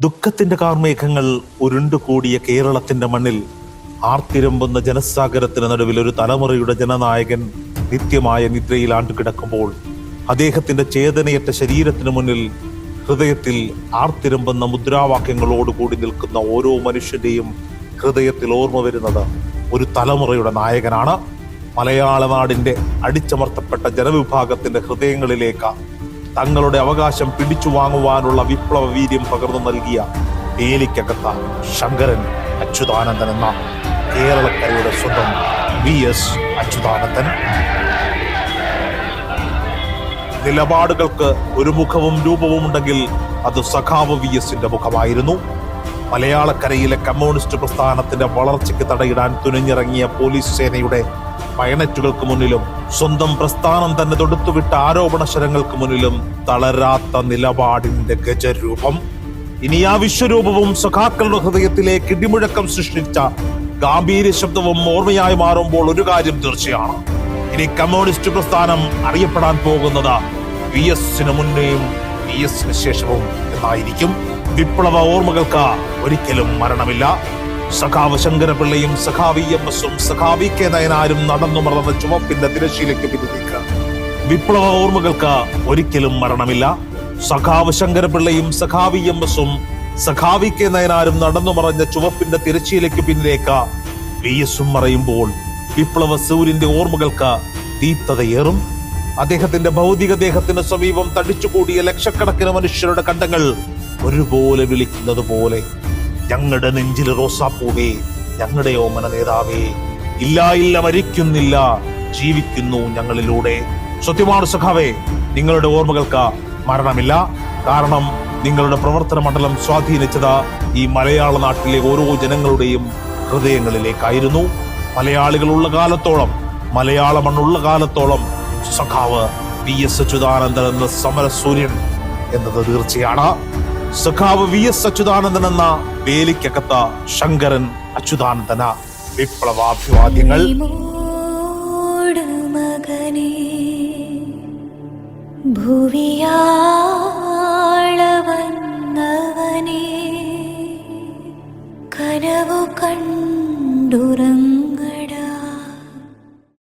ദുഃഖത്തിന്റെ കാർമേഘങ്ങൾ ഉരുണ്ടുകൂടിയ കേരളത്തിന്റെ മണ്ണിൽ ആർത്തിരമ്പുന്ന ജനസാഗരത്തിന് നടുവിൽ ഒരു തലമുറയുടെ ജനനായകൻ നിത്യമായ നിദ്രയിൽ ആണ്ടുകിടക്കുമ്പോൾ അദ്ദേഹത്തിന്റെ ചേതനയറ്റ ശരീരത്തിന് മുന്നിൽ ഹൃദയത്തിൽ ആർത്തിരമ്പുന്ന മുദ്രാവാക്യങ്ങളോടുകൂടി നിൽക്കുന്ന ഓരോ മനുഷ്യന്റെയും ഹൃദയത്തിൽ ഓർമ്മ വരുന്നത് ഒരു തലമുറയുടെ നായകനാണ്. മലയാള നാടിന്റെ അടിച്ചമർത്തപ്പെട്ട ജനവിഭാഗത്തിന്റെ ഹൃദയങ്ങളിലേക്ക് തങ്ങളുടെ അവകാശം പിടിച്ചു വാങ്ങുവാനുള്ള വിപ്ലവ വീര്യം പകർന്നു നൽകിയ ഏലിക്കകത്ത ശങ്കരൻ അച്യുതാനന്ദൻ എന്ന കേരളക്കരയുടെ സ്വന്തം വി എസ് അച്യുതാനന്ദൻ. നിലപാടുകൾക്ക് ഒരു മുഖവും രൂപവും ഉണ്ടെങ്കിൽ അത് സഖാവ് വി എസിന്റെ മുഖമായിരുന്നു. മലയാളക്കരയിലെ കമ്മ്യൂണിസ്റ്റ് പ്രസ്ഥാനത്തിന്റെ വളർച്ചയ്ക്ക് തടയിടാൻ തുനിഞ്ഞിറങ്ങിയ പോലീസ് സേനയുടെ പയണറ്റുകൾക്ക് മുന്നിലും സ്വന്തം പ്രസ്ഥാനം തന്നെ തൊടുത്തുവിട്ട ആരോപണ ശരങ്ങൾക്ക് മുന്നിലും തളരാത്ത നിലപാടിന്റെ ഗജരൂപം. ഇനി ആ വിശ്വരൂപവും സഖാക്കളുടെ ഹൃദയത്തിലെ കിടിമുഴക്കം സൃഷ്ടിച്ച ഗാംഭീര്യ ശബ്ദവും ഓർമ്മയായി മാറുമ്പോൾ ഒരു കാര്യം തീർച്ചയാണ്. ഇനി കമ്മ്യൂണിസ്റ്റ് പ്രസ്ഥാനം അറിയപ്പെടാൻ പോകുന്നത് വി എസിന് മുന്നേയും വി എസിന് ശേഷവും എന്നായിരിക്കും വിപ്ലവ ഓർമ്മകൾക്ക് ഒരിക്കലും മരണമില്ല. സഖാവ് ശങ്കരപിള്ളയും സഖാവി എം എസും സഖാവി കെ നയനാരും നടന്നു മറന്ന ചുവപ്പിന്റെ തിരശ്ശീലയ്ക്ക് പിന്നിലേക്ക് വിപ്ലവ ഓർമ്മകൾക്ക് ഒരിക്കലും മരണമില്ല. സഖാവ് ശങ്കരപിള്ളയും സഖാവി എം എസും സഖാവി കെ നയനാരും നടന്നു മറഞ്ഞ ചുവപ്പിന്റെ തിരശ്ശീലയ്ക്ക് പിന്നിലേക്ക് വി എസും മറയുമ്പോൾ വിപ്ലവ സൂര്യന്റെ ഓർമ്മകൾക്ക് ദീപ്തതയേറും. അദ്ദേഹത്തിന്റെ ഭൗതിക ദേഹത്തിന് സമീപം തടിച്ചുകൂടിയ ലക്ഷക്കണക്കിന് മനുഷ്യരുടെ കണ്ടങ്ങൾ ഒരുപോലെ വിളിക്കുന്നത് പോലെ ഞങ്ങളുടെ നെഞ്ചിൽ റോസാപ്പൂവേ ഞങ്ങളുടെ ഓമന നേതാവേ ഇല്ല ഇല്ല മരിക്കുന്നില്ല ജീവിക്കുന്നു ഞങ്ങളിലൂടെ. സത്യമാണ് സഖാവേ നിങ്ങളുടെ ഓർമ്മകൾക്ക് മരണമില്ല. കാരണം നിങ്ങളുടെ പ്രവർത്തന മണ്ഡലം സ്വാധീനിച്ചത് ഈ മലയാള നാട്ടിലെ ഓരോ ജനങ്ങളുടെയും ഹൃദയങ്ങളിലേക്കായിരുന്നു. മലയാളികളുള്ള കാലത്തോളം മലയാള മണ്ണുള്ള കാലത്തോളം സഖാവ് വി എസ് അച്യുതാനന്ദൻ എന്ന സമരസൂര്യൻ എന്നത് തീർച്ചയാണ്. സഖാവ് വി എസ് അച്യുതാനന്ദൻ എന്ന വേലിക്കകത്ത ശങ്കരൻ അച്യുതാനന്ദന വിപ്ലവാഭിവാദ്യങ്ങൾ. ഭുവിയാളവന്നവനെ കനവു കണ്ടുറങ്ങ